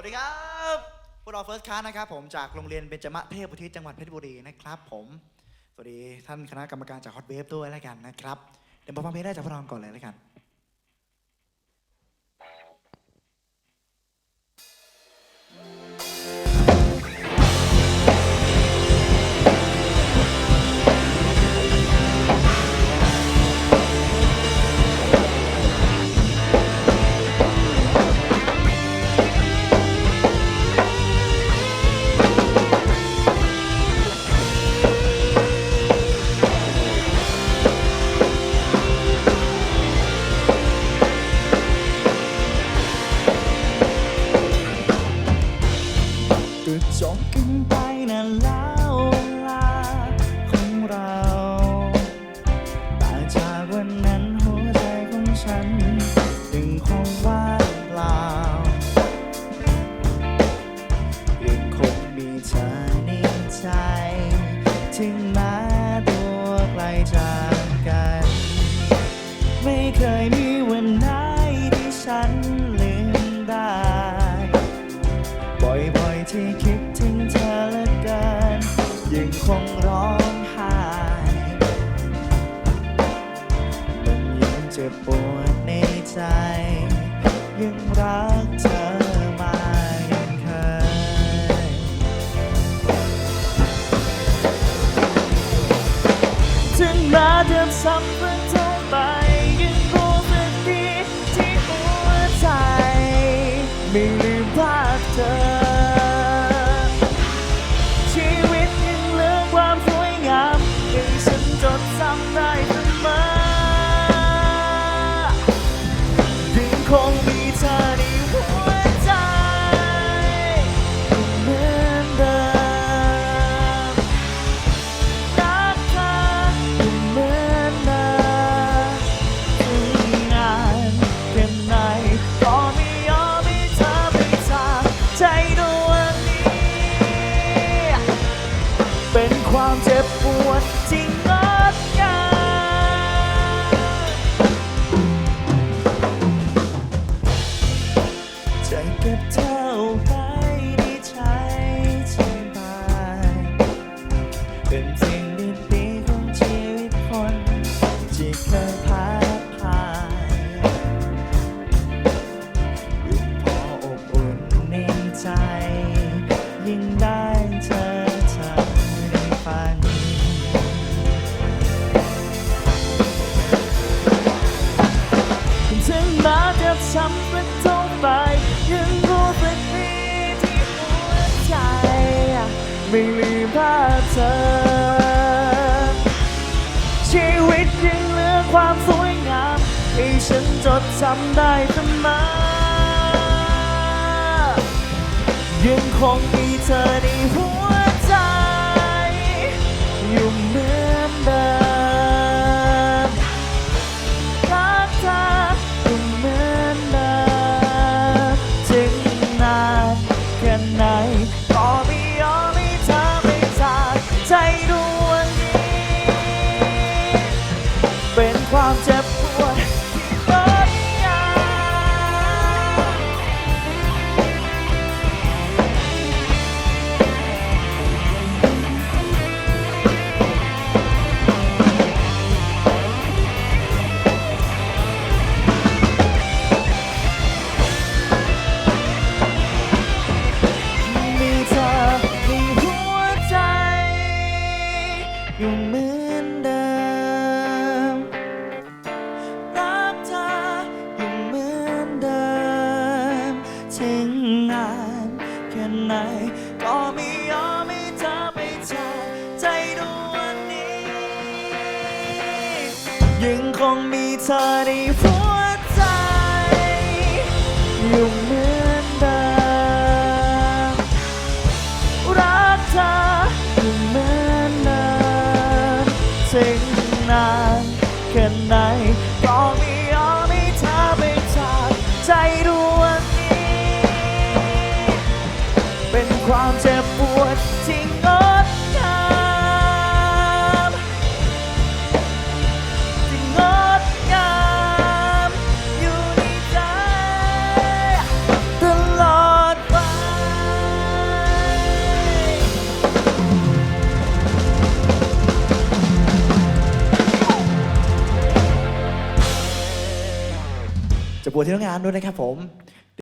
วัสดีครับพวกเราเฟิร์สคลาสนะครับผมจากโรงเรียนเบญจมะเทพอุทิศจังหวัดเพชรบุรีนะครับผม สวัสดีท่านคณะกรรมการจากฮอตเวฟด้วยแล้วกันนะครับ เดี๋ยวมาฟังเพลงได้จากพวกเราก่อนเลยแล้วกัน เคยมีวันไหนที่ฉันลืมได้ บ่อยๆที่คิดถึงเธอเหลือเกินยังคงร้องไห้มันยังเจ็บปวดในใจ ยังรักเธอมายังเคย ถึงแม้จะซ้ำเพื่อเท่าไป ความเจ็บปวดที่ แม้จะช้ำเป็นเท่าไปยังรู้สึกดีที่หัวใจ ไม่ลืมภาพเธอ ชีวิตยังเหลือความสวยงามให้ฉันจดจำได้เสมอยังคงมีเธอในหัวใจ อยู่เหมือน เป็นความเจ็บปวดที่งดงามมีเธอในหัวใจ อยู่เหมือน ไหน ก็ไม่ยอมให้เธอไปจากใจดวงนี้ ยังคงมีเธอในหัวใจยุ่ง ความเจ็บปวดที่งดงามที่งดงามอยู่ในใจตลอดไป จะปวดที่โรงงานด้วยนะครับผม